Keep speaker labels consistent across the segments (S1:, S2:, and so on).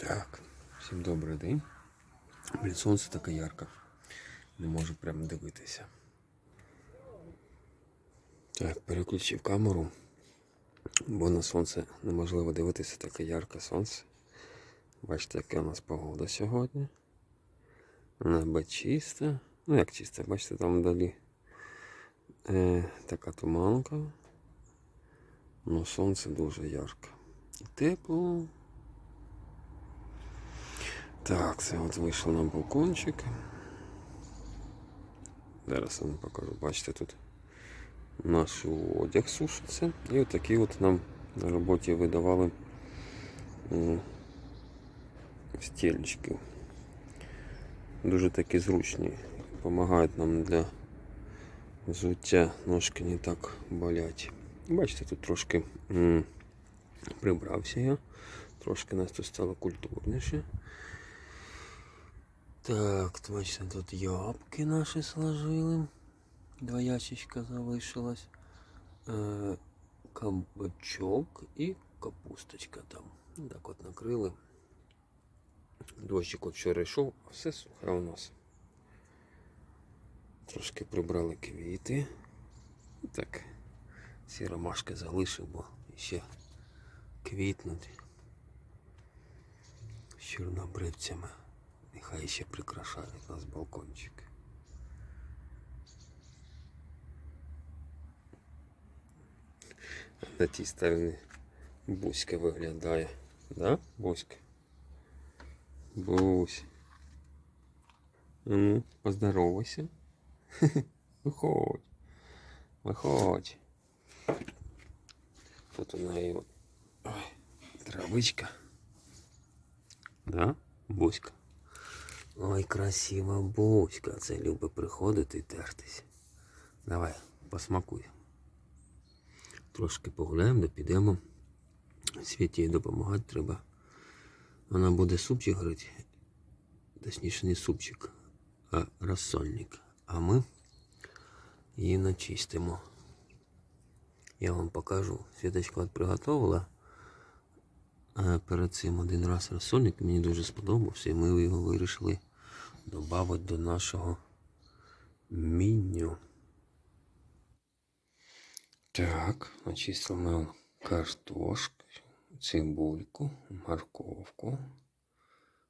S1: Так, всім добрий день. Блін, сонце таке ярке. Не можу прямо дивитися. Так, переключив камеру, бо на сонце неможливо дивитися таке ярке сонце. Бачите, яка у нас погода сьогодні. Небо чисте. Ну як чисте, бачите, там вдалі е, така туманка. Ну сонце дуже ярке. Тепло. Так, це от вийшов на балкончик. Зараз вам покажу. Бачите, тут наш одяг сушиться. І отакі от нам на роботі видавали стільчики. Дуже такі зручні. Помагають нам для взуття. Ножки не так болять. Бачите, тут трошки прибрався я. Трошки нас тут стало культурніше. Так, точно тут ябки наші сложили. Два ящичка залишилось. Е, кабачок і капусточка там. Ну, Так от накрили. Дощик от вчора йшов, а все сухе у нас. Трошки прибрали квіти. І Так, ці ромашки залишив, бо ще квітнуть з чорнобривцями. Нехай ще прикрашають нас балкончик. На тій стороні Буська виглядає. Да, Буська? Бусь. Ну, поздоровайся. Виходь. Виходь. Тут у неї от... Ой, травичка. Да, Буська? Ой, красива Буська. Це любить приходити і тертись. Давай, посмакуй. Трошки погуляємо, підемо. Світі їй допомагати треба. Вона буде супчик грити. Точніше, не супчик, а розсольник. А ми її начистимо. Я вам покажу. Світочка от приготувала. Перед цим один раз розсольник мені дуже сподобався, і ми його вирішили додати до нашого меню. Так, начистили ми картошку, цибульку, морковку.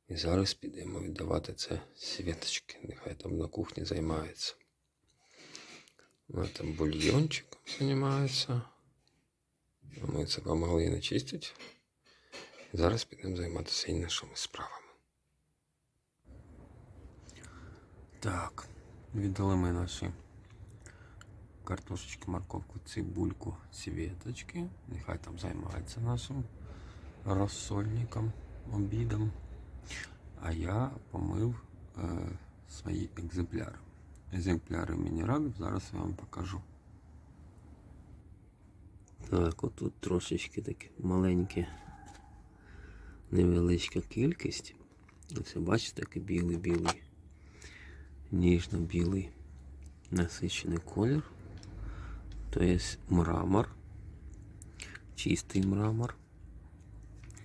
S1: І зараз підемо віддавати це світочки. Нехай там на кухні займається. Вона там бульйончиком займається. Ми це помогли начистити. Зараз підемо займатися і нашими справами. Так, віддали ми наші картошечки, морковку, цибульку, світочки. Нехай там займається нашим розсольником, обідом. А я помив е, свої екземпляри. Екземпляри мінералів зараз я вам покажу. Так, отут трошечки такі маленькі невеличка кількість. Ось бачите, такий білий-білий, ніжно-білий насичений колір. То є мрамор, чистий мрамор.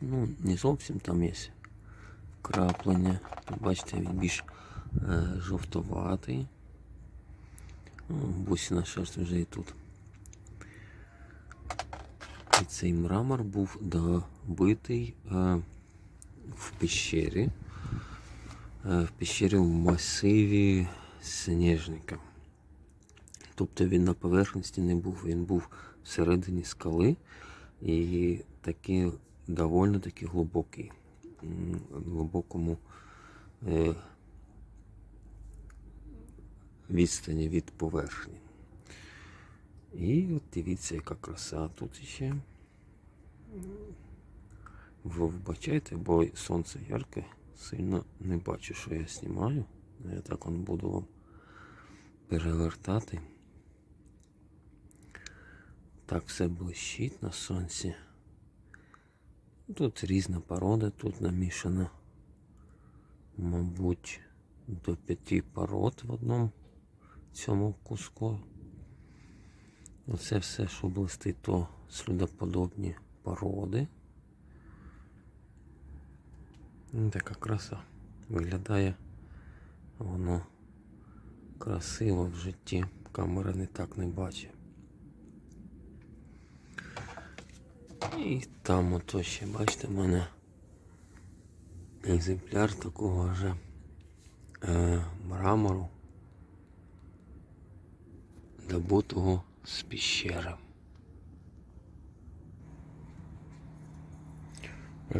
S1: Ну, не зовсім там є краплення. Бачите, він більш е, жовтоватий. Ну, бусина вже і тут. І цей мрамор був добитий е, в пещері. Е, в пещері в масиві сніжника. Тобто він на поверхності не був, він був всередині скали і такий доволі таки глибокий. Глибокому е, відстані від поверхні. І от дивіться, яка краса тут ще. Ви вбачайте, бо сонце ярке, сильно не бачу, що я знімаю. Я так он буду вам перевертати. Так все блищить на сонці. Тут різна порода, тут намішано, мабуть, до п'яти пород в одному цьому куску. Оце все, що блистить, то слюдоподобні породи. Така краса. Виглядає воно красиво в житті. Камера не так не бачить. І там ото ще, бачите, в мене екземпляр такого вже е, мрамору, добутого з піщери.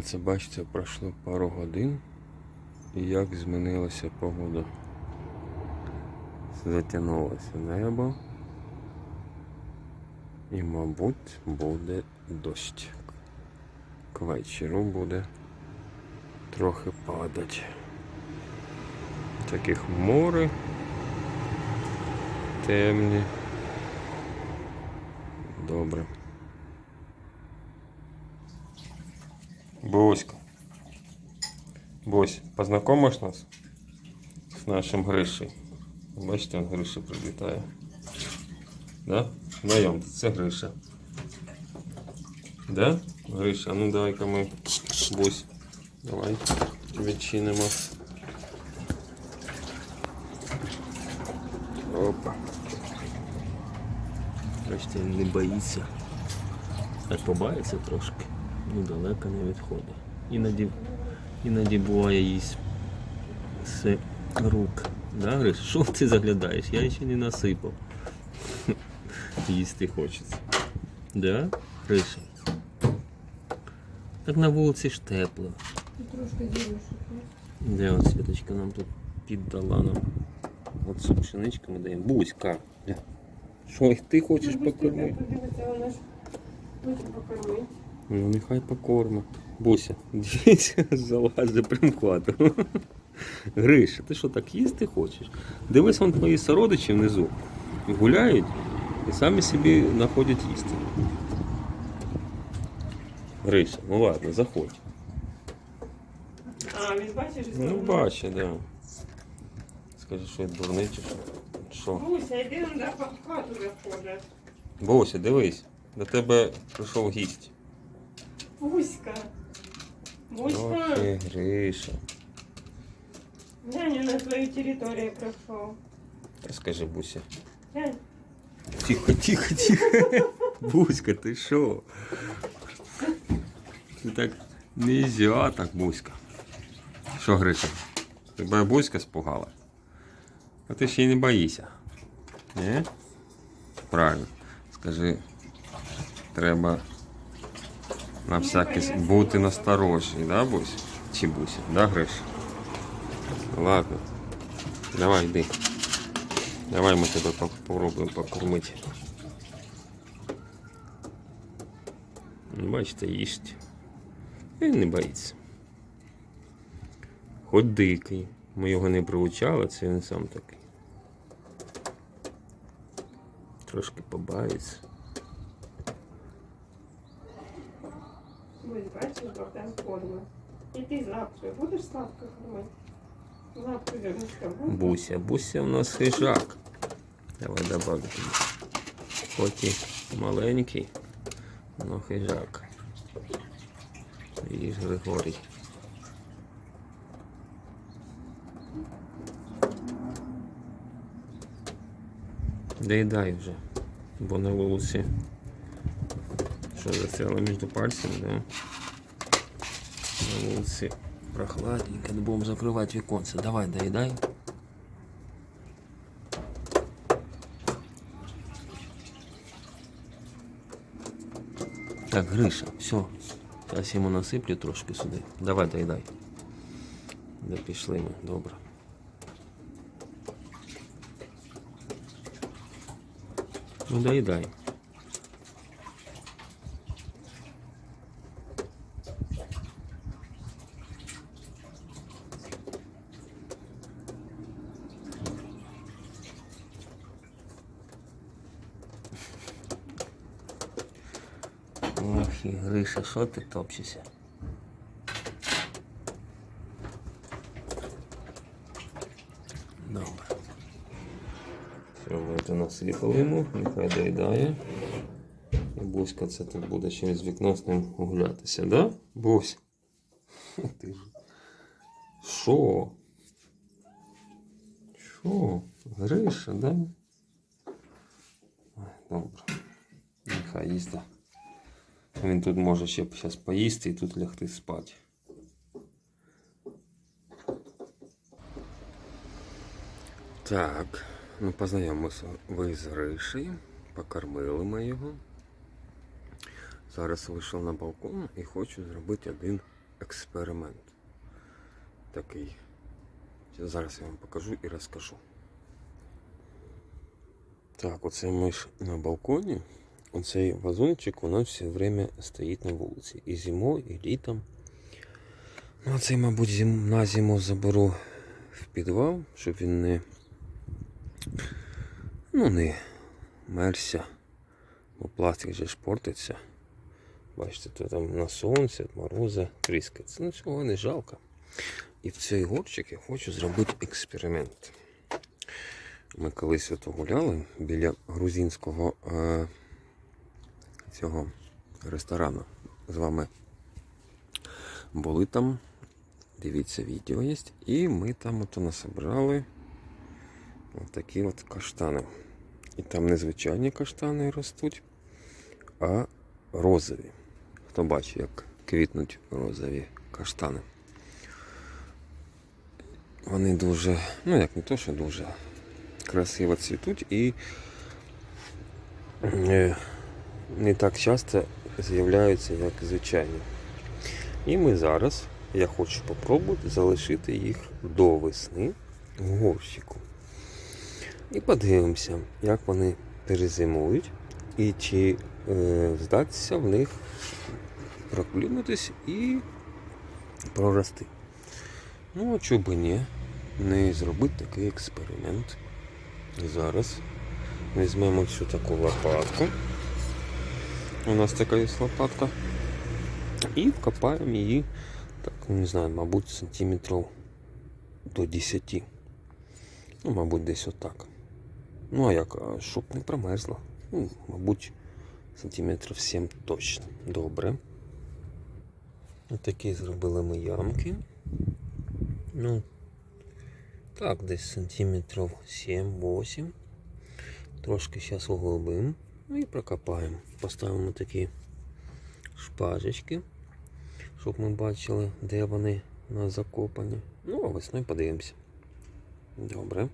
S1: Це бачите, пройшло пару годин і як змінилася погода. Затягнулося небо. І, мабуть, буде дощ. К вечору буде трохи падати. Такі хмури темні. Добре. Буська. Бусь, познакомишь нас с нашим Гришей? Бачите, он Гриша прилітає. Да? Знайомтесь, це Гриша. Да? Гриша, ну давай-ка ми Бусь. Давай відчинимо. Опа. Бачите, він не боїться. Так побається трошки. Ну далеко не відходить. Іноді, іноді буває їсть з рук. Да, Гриш? Що ти заглядаєш? Я ще не насипав. Їсти хочеться. Да? Гриша? Так на вулиці ж тепло.
S2: Трошки ділю,
S1: Де от Світочка нам тут піддала нам. От цю пшеничку ми даємо. Буська. Гля. Що і ти хочеш покормити?
S2: Вона ж хоче покормити.
S1: Ну нехай покорма. Буся, дивіться, залазить прям хату. Гриша, ти що так їсти хочеш? Дивись, вон твої сородичі внизу гуляють і самі собі знаходять їсти. Гриша, ну ладно, заходь.
S2: А, він бачиш?
S1: Ну бачу, да. Скажи, що я дурний чи що? Що?
S2: Буся, йди до хату заходить.
S1: Буся, дивись, до тебе прийшов гість.
S2: Буська. Буська.
S1: Ох, і Гриша.
S2: Глянь, на твою територію прийшов.
S1: Та скажи, Буся.
S2: Глянь.
S1: Тихо, тихо, тихо. Буська, ти що? Ти так нельзя так, Буська. Що, Гриша? Тебе Буська спугала? А ти ще й не боїшся. Ні? Правильно. Скажи, треба на всякий бути насторожі, да, Бусь? Чи Буся? Да, Гриша? Ладно. Давай, йди. Давай ми тебе по- попробуємо покормити. Ну, Бачите, їсть. Він не боїться. Хоч дикий. Ми його не приучали, це він сам такий. Трошки побається.
S2: Бусь, бачиш, Богдан кормить. І ти з лапкою будеш сладко кормити? Лапкою, Верничка, будеш?
S1: Буся, Буся у нас хижак. Давай добавлю тобі. Хоч і маленький, но хижак. Їж Григорій. Доїдай вже, бо на вулиці. Що застряло між пальцями, да? На вулиці прохладненько, не будемо закривати віконце. Давай, доїдай. Так, Гриша, все. Зараз йому насиплю трошки сюди. Давай, доїдай. Де пішли ми, добре. Ну доїдай. Ох, і Гриша, що ти топчешся? Добре. Все, ми це насипали нехай доїдає. І Буська це тут буде через вікно з ним гулятися, да? Бусь. Ти ж Що? Що? Гриша, да? Добре. Нехай їсть. Він тут може ще зараз поїсти і тут лягти спати. Так, ну познайомилися ви з Гришею, покормили ми його. Зараз вийшов на балкон і хочу зробити один експеримент. Такий. Зараз я вам покажу і розкажу. Так, оце ми на балконі. Оцей вазончик нас все время стоїть на вулиці. І зимою, і літом. Ну, а цей, мабуть, зим... на зиму заберу в підвал, щоб він не. Ну, не мерся. Бо пластик же ж портиться. Бачите, то там на сонці, морози, тріскається. Ну, цього не жалко. І в цей горчик я хочу зробити експеримент. Ми колись ото гуляли біля грузинського е, цього ресторану. З вами були там. Дивіться, відео є. І ми там ото насобрали от такі от каштани. І там не звичайні каштани ростуть, а розові. Хто бачить, як квітнуть розові каштани. Вони дуже, ну як не то, що дуже красиво цвітуть і е, не так часто з'являються, як звичайні. І ми зараз, я хочу спробувати залишити їх до весни в горщику. І подивимося, як вони перезимують і чи е, вдасться в них проклюнутись і прорости. Ну, а чого би ні, не зробити такий експеримент. Зараз візьмемо цю таку лопатку. У нас така є лопатка. І вкопаємо її, так, ну, не знаю, мабуть, сантиметрів до 10. Ну, мабуть, десь отак. Ну, а як, щоб не промерзло. Ну, мабуть, сантиметрів 7 точно. Добре. Отакі зробили ми ямки. Ну, так, десь сантиметрів 7-8. Трошки зараз углубимо. Ну і прокопаємо. Поставимо такі шпажечки, щоб ми бачили, де вони у нас закопані. Ну, а весною подивимося. Добре.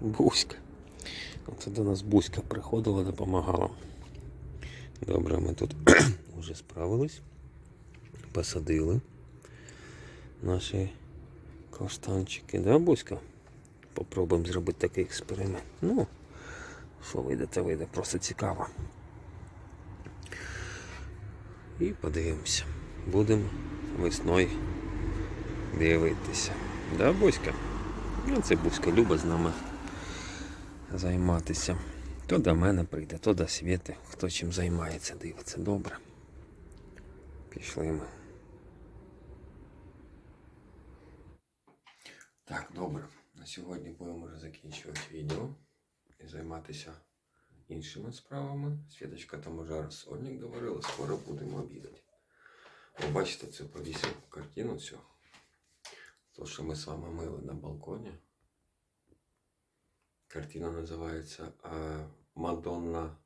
S1: Буська. Оце до нас Буська приходила, допомагала. Добре, ми тут вже справились. Посадили наші каштанчики. Да, Буська? Попробуємо зробити такий експеримент. Ну, що вийде, то вийде, просто цікаво. І подивимося. Будемо весною дивитися. Да, Буська? Ну, це Буська любить з нами займатися. То до мене прийде, то до Світи. Хто чим займається, дивиться. Добре. Пішли ми. Так, добре. На сьогодні будемо вже закінчувати відео і займатися іншими справами. Світочка там уже розсольник говорила, скоро будемо обідати. Ви бачите, це повісив картину цю. То, що ми з вами мили на балконі. Картина називається Мадонна.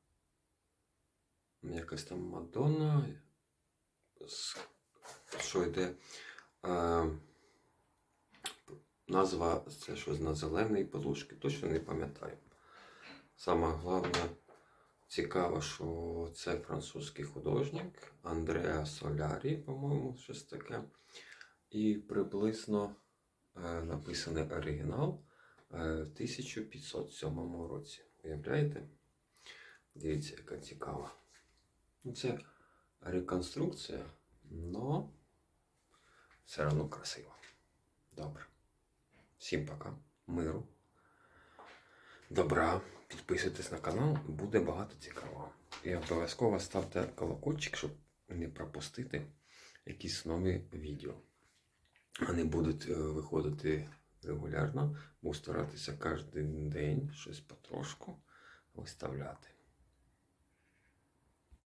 S1: Якась там Мадонна. Що йде. Назва це щось на зеленій подушці. Точно не пам'ятаю. Саме головне, цікаво, що це французький художник Андреа Солярі, по-моєму, щось таке. І приблизно е, написаний оригінал е, в 1507 році. Уявляєте? Дивіться, яка цікава. Ну, Це реконструкція, але все одно красиво. Добре. Всім пока. Миру. Добра. Підписуйтесь на канал, буде багато цікавого. І обов'язково ставте колокольчик, щоб не пропустити якісь нові відео. Вони будуть е, виходити регулярно. Буду старатися кожен день щось потрошку виставляти.